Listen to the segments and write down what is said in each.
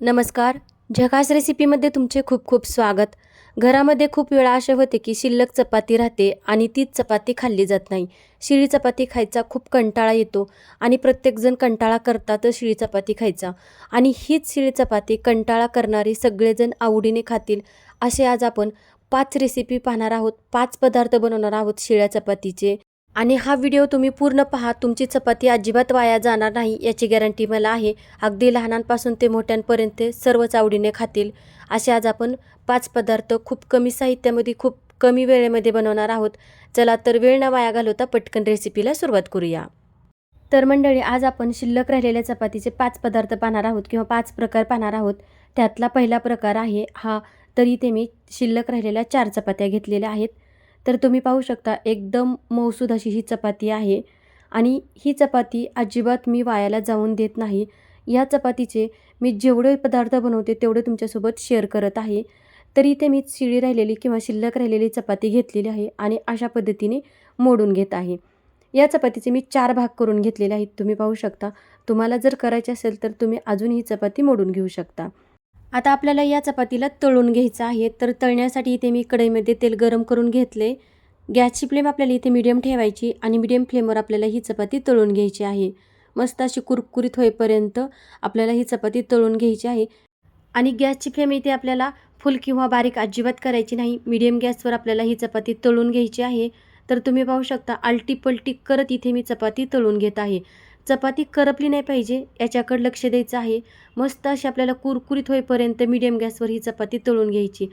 नमस्कार. झकास रेसिपीमध्ये तुमचे खूप खूप स्वागत. घरामध्ये खूप वेळा असे होते की शिल्लक चपाती राहते आणि तीच चपाती खाल्ली जात नाही. शिळी चपाती खायचा खूप कंटाळा येतो आणि प्रत्येकजण कंटाळा करतातच शिळी चपाती खायचा. आणि हीच शिळी चपाती कंटाळा करणारी सगळेजण आवडीने खातील. असे आज आपण पाच रेसिपी पाहणार आहोत. पाच पदार्थ बनवणार आहोत शिळ्या चपातीचे. आणि हा व्हिडिओ तुम्ही पूर्ण पहा तुमची चपाती अजिबात वाया जाणार नाही याची गॅरंटी मला आहे. अगदी लहानांपासून ते मोठ्यांपर्यंत सर्वच आवडीने खातील. असे आज आपण पाच पदार्थ खूप कमी साहित्यामध्ये खूप कमी वेळेमध्ये बनवणार आहोत. चला तर वेळ न वाया घालवता पटकन रेसिपीला सुरुवात करूया. तर मंडळी आज आपण शिल्लक राहिलेल्या चपातीचे पाच पदार्थ पाहणार आहोत किंवा पाच प्रकार पाहणार आहोत. त्यातला पहिला प्रकार आहे हा तर इथे मी शिल्लक राहिलेल्या चार चपात्या घेतलेल्या आहेत. तर तुम्ही पाहू शकता एकदम मौसूद अशी ही चपाती आहे. आणि ही चपाती अजिबात मी वायाला जाऊन देत नाही. या चपातीचे मी जेवढे पदार्थ बनवते तेवढे तुमच्यासोबत शेअर करत आहे. तर इथे मी शिळी राहिलेली किंवा शिल्लक राहिलेली चपाती घेतलेली आहे आणि अशा पद्धतीने मोडून घेत आहे. या चपातीचे मी चार भाग करून घेतलेले आहेत तुम्ही पाहू शकता. तुम्हाला जर करायचे असेल तर तुम्ही अजून ही चपाती मोडून घेऊ शकता. आता आपल्याला या चपातीला तळून घ्यायचं आहे. तर तळण्यासाठी इथे मी कढईमध्ये तेल गरम करून घेतले. गॅसची फ्लेम आपल्याला इथे मीडियम ठेवायची आणि मीडियम फ्लेमवर आपल्याला ही चपाती तळून घ्यायची आहे. मस्त अशी कुरकुरीत होईपर्यंत आपल्याला ही चपाती तळून घ्यायची आहे. आणि गॅसची फ्लेम इथे आपल्याला फुल किंवा बारीक अजिबात करायची नाही. मिडियम गॅसवर आपल्याला ही चपाती तळून घ्यायची आहे. तर तुम्ही पाहू शकता आलटी पलटी करत इथे मी चपाती तळून घेत आहे. चपाती करपली नाही पाहिजे याच्याकडे लक्ष द्यायचं आहे. मस्त अशी आपल्याला कुरकुरीत होईपर्यंत मिडियम गॅसवर ही चपाती तळून घ्यायची.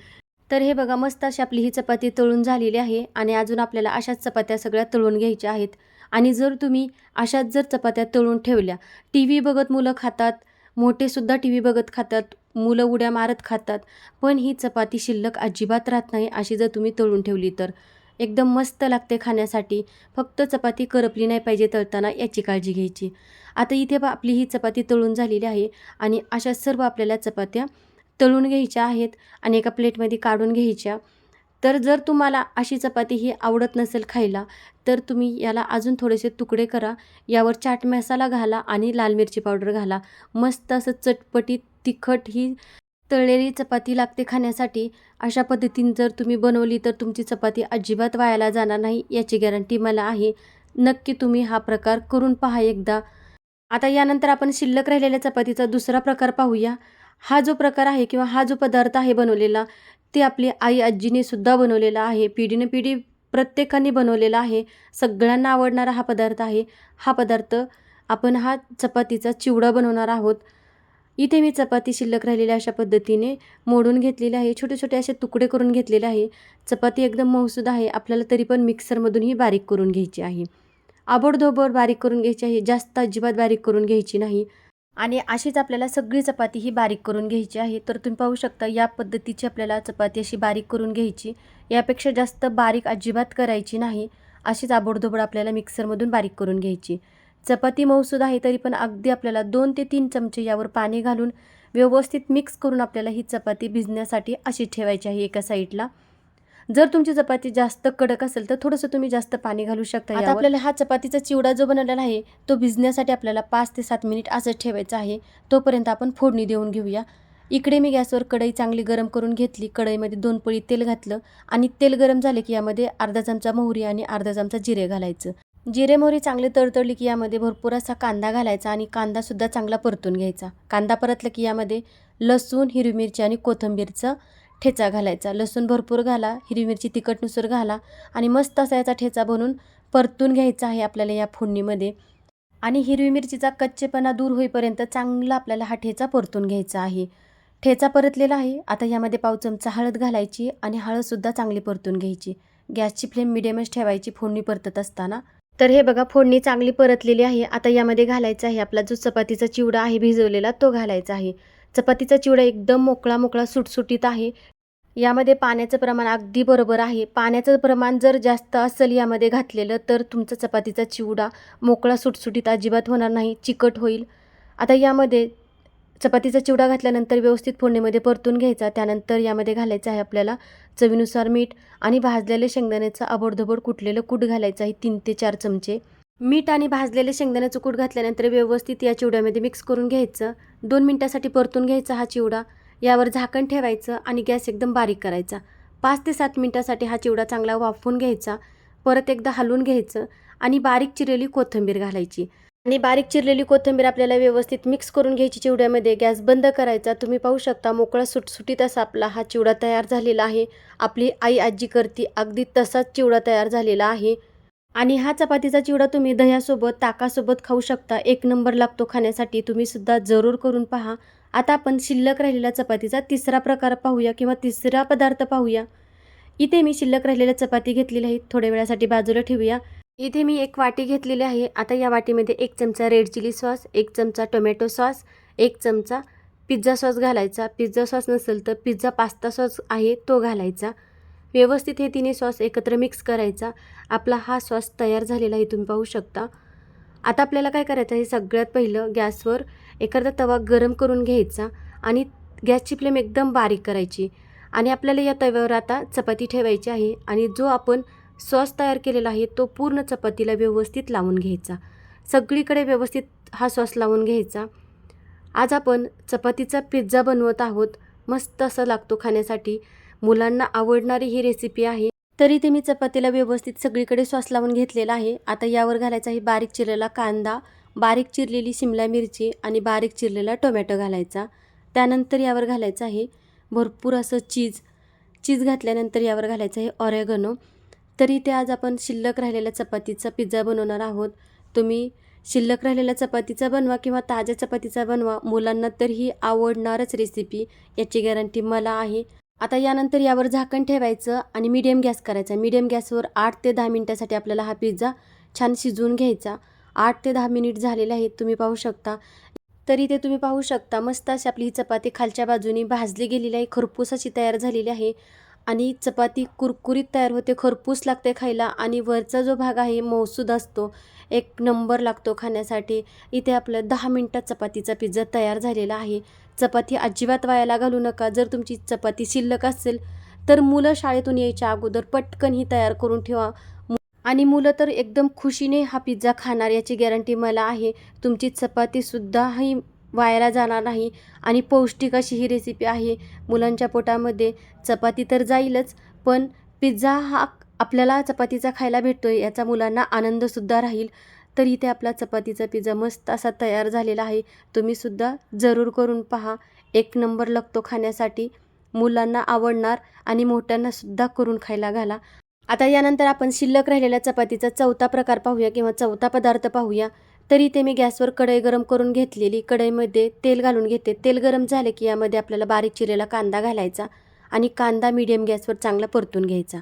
तर हे बघा मस्त अशी आपली ही चपाती तळून झालेली आहे आणि अजून आपल्याला अशाच चपात्या सगळ्या तळून घ्यायच्या आहेत. आणि जर तुम्ही अशाच जर चपात्या तळून ठेवल्या टी व्ही बघत मुलं खातात मोठेसुद्धा टी व्ही बघत खातात मुलं उड्या मारत खातात पण ही चपाती शिल्लक अजिबात राहत नाही अशी जर तुम्ही तळून ठेवली तर. एकदम मस्त लागते खाण्यासाठी. फक्त चपाती करपली नाही पाहिजे तळताना याची काळजी घ्यायची. आता इथे बा आपली ही चपाती तळून झालेली आहे आणि अशा सर्व आपल्याला चपात्या तळून घ्यायच्या आहेत आणि एका प्लेटमध्ये काढून घ्यायच्या. तर जर तुम्हाला अशी चपाती ही आवडत नसेल खायला तर तुम्ही याला अजून थोडेसे तुकडे करा. यावर चाट मसाला घाला आणि लाल मिरची पावडर घाला. मस्त असं चटपटीत तिखट ही तळलेली चपाती लागते खाण्यासाठी. अशा पद्धतीने जर तुम्ही बनवली तर तुमची चपाती अजिबात वायाला जाणार नाही याची गॅरंटी मला आहे. नक्की तुम्ही हा प्रकार करून पहा एकदा. आता यानंतर आपण शिल्लक राहिलेल्या चपातीचा दुसरा प्रकार पाहूया. हा जो प्रकार आहे किंवा हा जो पदार्थ आहे बनवलेला ते आपली आई आजीने सुद्धा बनवलेला आहे. पिढीने पिढी प्रत्येकाने बनवलेला आहे. सगळ्यांना आवडणारा हा पदार्थ आहे. हा पदार्थ आपण हा चपातीचा चिवडा बनवणार आहोत. इथे मी चपाती शिल्लक राहिलेल्या अशा पद्धतीने मोडून घेतलेले आहे. छोटे छोटे असे तुकडे करून घेतलेले आहे. चपाती एकदम मऊसूद आहे. आपल्याला तरी पण मिक्सरमधूनही बारीक करून घ्यायची आहे. आबडधोबड बारीक करून घ्यायची आहे. जास्त अजिबात बारीक करून घ्यायची नाही. आणि अशीच आपल्याला सगळी चपाती ही बारीक करून घ्यायची आहे. तर तुम्ही पाहू शकता या पद्धतीची आपल्याला चपाती अशी बारीक करून घ्यायची. यापेक्षा जास्त बारीक अजिबात करायची नाही. अशीच आबडधोबड आपल्याला मिक्सरमधून बारीक करून घ्यायची. चपाती मऊसूद आहे तरी पण अगदी आपल्याला दोन ते तीन चमचे यावर पाणी घालून व्यवस्थित मिक्स करून आपल्याला ही चपाती भिजण्यासाठी अशी ठेवायची आहे एका साईडला जर तुमची चपाती जास्त कडक असेल तर थोडंसं तुम्ही जास्त पाणी घालू शकता आता आपल्याला हा चपातीचा चिवडा जो बनवलेला आहे तो भिजण्यासाठी आपल्याला पाच ते सात मिनिट असंच ठेवायचा आहे. तोपर्यंत आपण फोडणी देऊन घेऊया. इकडे मी गॅसवर कढई चांगली गरम करून घेतली. कढईमध्ये दोन पळी तेल घातलं आणि तेल गरम झाले की यामध्ये अर्धा चमचा मोहरी आणि अर्धा चमचा जिरे घालायचं. जिरे मोहरी चांगली तळतळली की यामध्ये भरपूर असा कांदा घालायचा आणि कांदासुद्धा चांगला परतून घ्यायचा. कांदा परतला की यामध्ये लसूण हिरवी मिरची आणि कोथिंबीरचं ठेचा घालायचा. लसूण भरपूर घाला हिरवी मिरची तिखटनुसार घाला आणि मस्त असा याचा ठेचा बनवून परतून घ्यायचा आहे आपल्याला या फोडणीमध्ये. आणि हिरवी मिरचीचा कच्चेपणा दूर होईपर्यंत चांगला आपल्याला हा ठेचा परतून घ्यायचा आहे. ठेचा परतलेला आहे. आता यामध्ये पाव चमचा हळद घालायची आणि हळदसुद्धा चांगली परतून घ्यायची. गॅसची फ्लेम मिडियमच ठेवायची. फोडणी परतत असताना तर हे बघा फोडणी चांगली परतलेली आहे. आता यामध्ये घालायचा आहे. आपला जो चपातीचा चिवडा आहे भिजवलेला तो घालायचा आहे. चपातीचा चिवडा एकदम मोकळा मोकळा सुटसुटीत आहे. यामध्ये पाण्याचं प्रमाण अगदी बरोबर आहे. पाण्याचं प्रमाण जर जास्त असेल यामध्ये घातलेलं तर तुमचा चपातीचा चिवडा मोकळा सुटसुटीत अजिबात होणार नाही. चिकट होईल. आता यामध्ये चपातीचा चिवडा घातल्यानंतर व्यवस्थित फोडणीमध्ये परतून घ्यायचा. त्यानंतर यामध्ये घालायचं आहे आपल्याला चवीनुसार मीठ आणि भाजलेले शेंगदाण्याचं आबोडधबोड कुटलेलं कूट घालायचं आहे तीन ते चार चमचे. मीठ आणि भाजलेले शेंगदाण्याचं कूट घातल्यानंतर व्यवस्थित या चिवड्यामध्ये मिक्स करून घ्यायचं. दोन मिनटासाठी परतून घ्यायचा हा चिवडा. यावर झाकण ठेवायचं आणि गॅस एकदम बारीक करायचा. पाच ते सात मिनटासाठी हा चिवडा चांगला वाफवून घ्यायचा. परत एकदा हलवून घ्यायचं आणि बारीक चिरेली कोथिंबीर घालायची. आणि बारीक चिरलेली कोथिंबीर आपल्याला व्यवस्थित मिक्स करून घ्यायची चिवड्यामध्ये. गॅस बंद करायचा. तुम्ही पाहू शकता मोकळा सुटसुटीत असा आपला हा चिवडा तयार झालेला आहे. आपली आई आजी करती अगदी तसाच चिवडा तयार झालेला आहे. आणि हा चपातीचा चिवडा तुम्ही दह्यासोबत ताकासोबत खाऊ शकता. एक नंबर लागतो खाण्यासाठी. तुम्ही सुद्धा जरूर करून पहा. आता आपण शिल्लक राहिलेल्या चपातीचा तिसरा प्रकार पाहूया किंवा तिसरा पदार्थ पाहूया. इथे मी शिल्लक राहिलेल्या चपाती घेतलेल्या आहेत. थोड्या वेळासाठी बाजूला ठेवूया. इथे मी एक वाटी घेतलेली आहे. आता या वाटीमध्ये एक चमचा रेड चिली सॉस एक चमचा टोमॅटो सॉस एक चमचा पिझ्झा सॉस घालायचा. पिझ्झा सॉस नसेल तर पिझ्झा पास्ता सॉस आहे तो घालायचा. व्यवस्थित हे तिन्ही सॉस एकत्र मिक्स करायचा. आपला हा सॉस तयार झालेला आहे तुम्ही पाहू शकता. आता आपल्याला काय करायचं आहे सगळ्यात पहिलं गॅसवर एखादा तवा गरम करून घ्यायचा आणि गॅसची फ्लेम एकदम बारीक करायची. आणि आपल्याला या तव्यावर आता चपाती ठेवायची आहे आणि जो आपण सॉस तयार केलेला आहे तो पूर्ण चपातीला व्यवस्थित लावून घ्यायचा. सगळीकडे व्यवस्थित हा सॉस लावून घ्यायचा. आज आपण चपातीचा पिझ्झा बनवत आहोत. मस्त असं लागतो खाण्यासाठी. मुलांना आवडणारी ही रेसिपी आहे. तरी ते मी चपातीला व्यवस्थित सगळीकडे सॉस लावून घेतलेला आहे. आता यावर घालायचा आहे बारीक चिरलेला कांदा बारीक चिरलेली शिमला मिरची आणि बारीक चिरलेला टोमॅटो घालायचा. त्यानंतर यावर घालायचं आहे भरपूर असं चीज. चीज घातल्यानंतर यावर घालायचं आहे ऑरेगनो. तरी ते आज आपण शिल्लक राहिलेल्या चपातीचा पिझ्झा बनवणार आहोत. तुम्ही शिल्लक राहिलेल्या चपातीचा बनवा किंवा ताज्या चपातीचा बनवा. मुलांना तर ही आवडणारच रेसिपी याची गॅरंटी मला आहे. आता यानंतर यावर झाकण ठेवायचं आणि मीडियम गॅस करायचा. मीडियम गॅसवर आठ ते दहा मिनिटासाठी आपल्याला हा पिझ्झा छान शिजवून घ्यायचा. आठ ते दहा मिनिट झालेले आहेत. तुम्ही पाहू शकता. तरी ते तुम्ही पाहू शकता. मस्त अशी आपली ही चपाती खालच्या बाजूनी भाजली गेलेली आहे. खरपूस अशी तयार झालेली आहे. आणि चपाती कुरकुरीत तयार होते. खरपूस लागते खायला आणि वरचा जो भाग आहे मौसूद असतो एक नंबर लागतो खाण्यासाठी. इथे आपलं दहा मिनटात चपातीचा पिझ्झा तयार झालेला आहे. चपाती अजिबात वायाला घालू नका. जर तुमची चपाती शिल्लक असेल तर मुलं शाळेतून यायच्या अगोदर पटकन ही तयार करून ठेवा. मु- आणि मुलं तर एकदम खुशीने हा पिझ्झा खाणार याची गॅरंटी मला आहे. तुमची चपातीसुद्धा ही वायाला जाणार नाही. आणि पौष्टिक अशी ही रेसिपी आहे. मुलांच्या पोटामध्ये चपाती तर जाईलच पण पिझ्झा हा आपल्याला चपातीचा खायला भेटतो आहे याचा मुलांना आनंदसुद्धा राहील. तर इथे आपला चपातीचा पिझ्झा मस्त असा तयार झालेला आहे. तुम्हीसुद्धा जरूर करून पहा. एक नंबर लागतो खाण्यासाठी. मुलांना आवडणार आणि मोठ्यांनासुद्धा करून खायला घाला. आता यानंतर आपण शिल्लक राहिलेल्या चपातीचा चौथा प्रकार पाहूया किंवा चौथा पदार्थ पाहूया. तरी ते मी गॅसवर कढई गरम करून घेतलेली. कढईमध्ये तेल घालून घेते. तेल गरम झाले की यामध्ये आपल्याला बारीक चिरलेला कांदा घालायचा आणि कांदा मीडियम गॅसवर चांगला परतून घ्यायचा.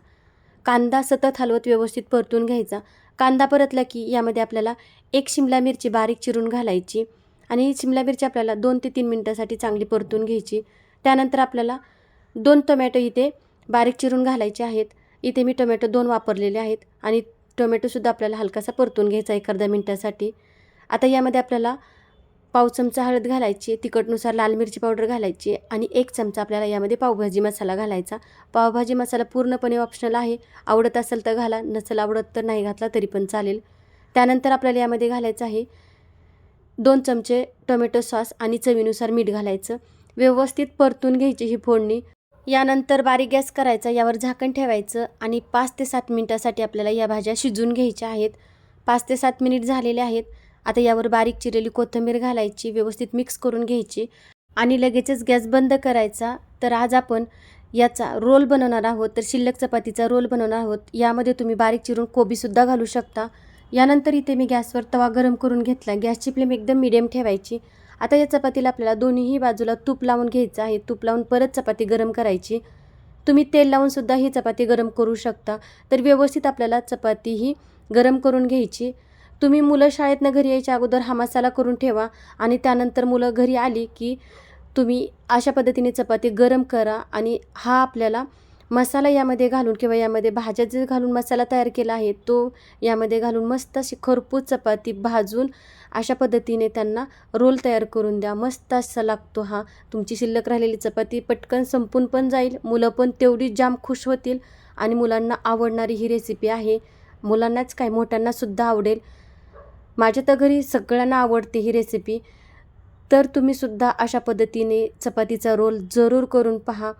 कांदा सतत हलवत व्यवस्थित परतून घ्यायचा. कांदा परतला की यामध्ये आपल्याला एक शिमला मिरची बारीक चिरून घालायची आणि शिमला मिरची आपल्याला दोन ते तीन मिनटासाठी चांगली परतून घ्यायची. त्यानंतर आपल्याला दोन टोमॅटो इथे बारीक चिरून घालायचे आहेत. इथे मी टोमॅटो दोन वापरलेले आहेत आणि टोमॅटोसुद्धा आपल्याला हलकासा परतून घ्यायचा एक अर्धा मिनटासाठी. आता यामध्ये आपल्याला पाव चमचा हळद घालायची तिखटनुसार लाल मिरची पावडर घालायची आणि एक चमचा आपल्याला यामध्ये पावभाजी मसाला घालायचा. पावभाजी मसाला पूर्णपणे ऑप्शनल आहे. आवडत असेल तर घाला नसेल आवडत तर नाही घातला तरी पण चालेल. त्यानंतर आपल्याला यामध्ये घालायचं आहे दोन चमचे टोमॅटो सॉस आणि चवीनुसार मीठ घालायचं. व्यवस्थित परतून घ्यायची ही फोडणी. यानंतर बारीक गॅस करायचा यावर झाकण ठेवायचं आणि पाच ते सात मिनिटासाठी आपल्याला या भाज्या शिजून घ्यायच्या आहेत. पाच ते सात मिनिट झालेले आहेत. आता यावर बारीक चिरलेली कोथिंबीर घालायची व्यवस्थित मिक्स करून घ्यायची आणि लगेचच गॅस बंद करायचा. तर आज आपण याचा रोल बनवणार आहोत तर शिल्लक चपातीचा रोल बनवणार आहोत. यामध्ये तुम्ही बारीक चिरून कोबीसुद्धा घालू शकता. यानंतर इथे मी गॅसवर तवा गरम करून घेतला. गॅसची फ्लेम एकदम मिडियम ठेवायची. आता या चपातीला आपल्याला दोन्हीही बाजूला तूप लावून घ्यायचं आहे. तूप लावून परत चपाती गरम करायची. तुम्ही तेल लावूनसुद्धा ही चपाती गरम करू शकता. तर व्यवस्थित आपल्याला चपाती ही गरम करून घ्यायची. तुम्ही मुलं शाळेतनं घरी यायच्या अगोदर हा मसाला करून ठेवा आणि त्यानंतर मुलं घरी आली की तुम्ही अशा पद्धतीने चपाती गरम करा आणि हा आपल्याला मसाला यामध्ये घालून किंवा यामध्ये भाज्या जे घालून मसाला तयार केला आहे तो यामध्ये घालून मस्त अशी खरपूस चपाती भाजून अशा पद्धतीने त्यांना रोल तयार करून द्या. मस्त असा लागतो हा. तुमची शिल्लक राहिलेली चपाती पटकन संपून पण जाईल मुलं पण तेवढी जाम खुश होतील आणि मुलांना आवडणारी ही रेसिपी आहे. मुलांनाच काय मोठ्यांनासुद्धा आवडेल. माझ्या तर घरी सगळ्यांना आवडते ही रेसिपी तर तुम्हीसुद्धा अशा पद्धतीने चपातीचा रोल जरूर करून पहा.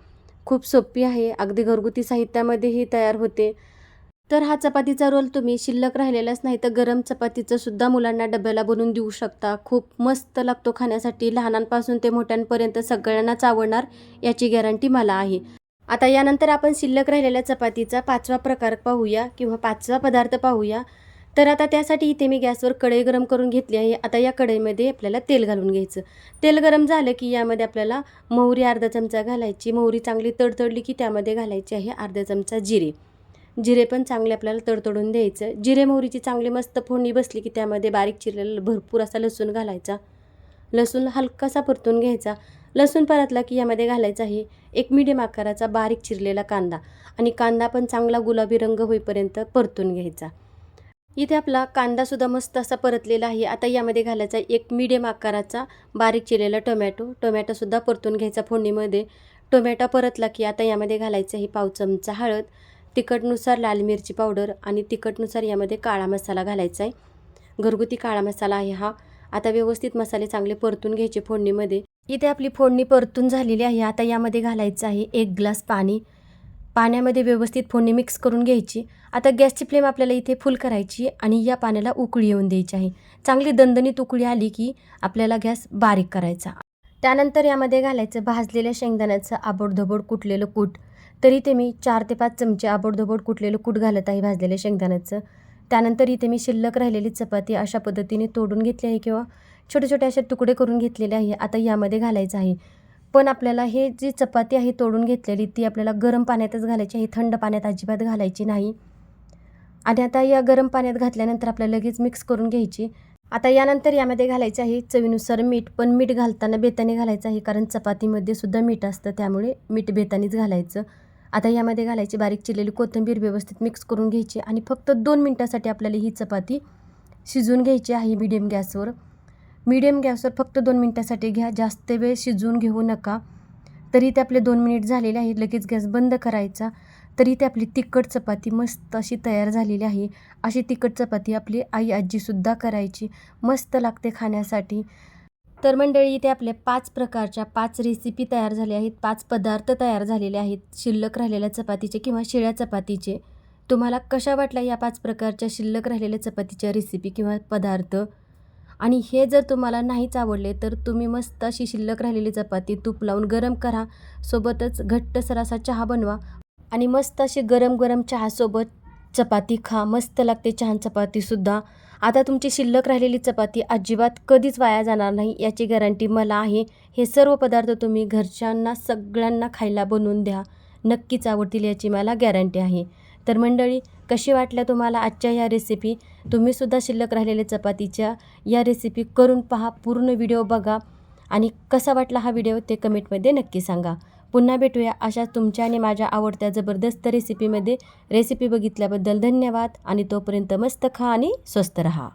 खूप सोपी आहे. अगदी घरगुती साहित्यामध्येही तयार होते. तर हा चपातीचा रोल तुम्ही शिल्लक राहिलेलाच नाही तर गरम चपातीचं सुद्धा मुलांना डब्याला बनवून देऊ शकता. खूप मस्त लागतो खाण्यासाठी. लहानांपासून ते मोठ्यांपर्यंत सगळ्यांनाच आवडणार याची गॅरंटी मला आहे. आता यानंतर आपण शिल्लक राहिलेल्या चपातीचा पाचवा प्रकार पाहूया किंवा पाचवा पदार्थ पाहूया. तर आता त्यासाठी इथे मी गॅसवर कढई गरम करून घेतली आहे. आता या कढईमध्ये आपल्याला तेल घालून घ्यायचं. तेल गरम झालं की यामध्ये आपल्याला मोहरी अर्धा चमचा घालायची. मोहरी चांगली तडतडली की त्यामध्ये घालायची आहे अर्धा चमचा जिरे. जिरे पण चांगले आपल्याला तडतडून द्यायचं. जिरे मोहरीची चांगली मस्त फोडणी बसली की त्यामध्ये बारीक चिरलेला भरपूर असा लसूण घालायचा. लसूण हलकासा परतून घ्यायचा. लसूण परतला की यामध्ये घालायचा आहे एक मिडियम आकाराचा बारीक चिरलेला कांदा. आणि कांदा पण चांगला गुलाबी रंग होईपर्यंत परतून घ्यायचा. इथे आपला कांदासुद्धा मस्त असा परतलेला आहे. आता यामध्ये घालायचा एक मिडियम आकाराचा बारीक चिरलेला टोमॅटो टोमॅटोसुद्धा परतून घ्यायचा फोडणीमध्ये. टोमॅटो परतला की आता यामध्ये घालायचं आहे पाव चमचा हळद तिखटनुसार लाल मिरची पावडर आणि तिखटनुसार यामध्ये काळा मसाला घालायचा आहे. घरगुती काळा मसाला आहे हा. आता व्यवस्थित मसाले चांगले परतून घ्यायचे फोडणीमध्ये. इथे आपली फोडणी परतून झालेली आहे. आता यामध्ये घालायचं आहे एक ग्लास पाणी. पाण्यामध्ये व्यवस्थित फोडणी मिक्स करून घ्यायची. आता गॅसची फ्लेम आपल्याला इथे फुल करायची आणि या पाण्याला उकळी येऊन द्यायची आहे. चांगली दणदणीत उकळी आली की आपल्याला गॅस बारीक करायचा. त्यानंतर यामध्ये घालायचं भाजलेल्या शेंगदाण्याचं आबोडधबोड कुटलेलं कूट. तरी ते मी चार ते पाच चमचे आबोडधबोड कुटलेलं कूट घालत आहे भाजलेल्या शेंगदाण्याचं. त्यानंतर इथे मी शिल्लक राहिलेली चपाती अशा पद्धतीने तोडून घेतली आहे किंवा छोटे छोटे असे तुकडे करून घेतलेले आहे. आता यामध्ये घालायचं आहे. पण आपल्याला हे जी चपाती आहे तोडून घेतलेली ती आपल्याला गरम पाण्यातच घालायची आहे थंड पाण्यात अजिबात घालायची नाही. आणि आता या गरम पाण्यात घातल्यानंतर आपल्याला लगेच मिक्स करून घ्यायची. आता यानंतर यामध्ये घालायचं आहे चवीनुसार मीठ पण मीठ घालताना बेताने घालायचं आहे कारण चपातीमध्ये सुद्धा मीठ असतं त्यामुळे मीठ बेतानीच घालायचं. आता यामध्ये घालायची बारीक चिरलेली कोथिंबीर व्यवस्थित मिक्स करून घ्यायची आणि फक्त दोन मिनटासाठी आपल्याला ही चपाती शिजवून घ्यायची आहे मिडियम गॅसवर. मीडियम गॅसवर फक्त दोन मिनटासाठी घ्या. जास्त वेळ शिजवून घेऊ नका. तरी ते आपले दोन मिनिट झालेले आहेत. लगेच गॅस बंद करायचा. तरी ते आपली तिखट चपाती मस्त अशी तयार झालेली आहे. अशी तिखट चपाती आपली आई आजीसुद्धा करायची. मस्त लागते खाण्यासाठी. तर मंडळी इथे आपल्या पाच प्रकारच्या पाच रेसिपी तयार झाल्या आहेत. पाच पदार्थ तयार झालेले आहेत. शिल्लक राहिलेल्या चपातीचे किंवा शिळ्या चपातीचे. तुम्हाला कशा वाटल्या या पाच प्रकारच्या शिल्लक राहिलेल्या चपातीच्या रेसिपी किंवा पदार्थ? आणि हे जर तुम्हाला नाहीच आवडले तर तुम्ही मस्त अशी शिल्लक राहिलेली चपाती तूप लावून गरम करा. सोबतच घट्टसर असा चहा बनवा आणि मस्त अशी गरम गरम चहासोबत चपाती खा. मस्त लागते छान चपातीसुद्धा आता तुमची शिल्लक राहिलेली चपाती अजिबात कधीच वाया जाणार नाही याची गॅरंटी मला आहे. हे सर्व पदार्थ तुम्ही घरच्यांना सगळ्यांना खायला बनवून द्या. नक्कीच आवडतील याची मला गॅरंटी आहे. तर मंडळी कशी वाटल्या तुम्हाला आजच्या ह्या रेसिपी तुम्हीसुद्धा शिल्लक राहिलेल्या चपातीच्या या रेसिपी करून पहा. पूर्ण व्हिडिओ बघा. आणि कसा वाटला हा व्हिडिओ ते कमेंटमध्ये नक्की सांगा. पुन्हा भेटूया अशा तुमच्या आणि माझ्या आवडत्या जबरदस्त रेसिपीमध्ये रेसिपी बघितल्याबद्दल धन्यवाद. आणि तोपर्यंत मस्त खा आणि स्वस्त रहा.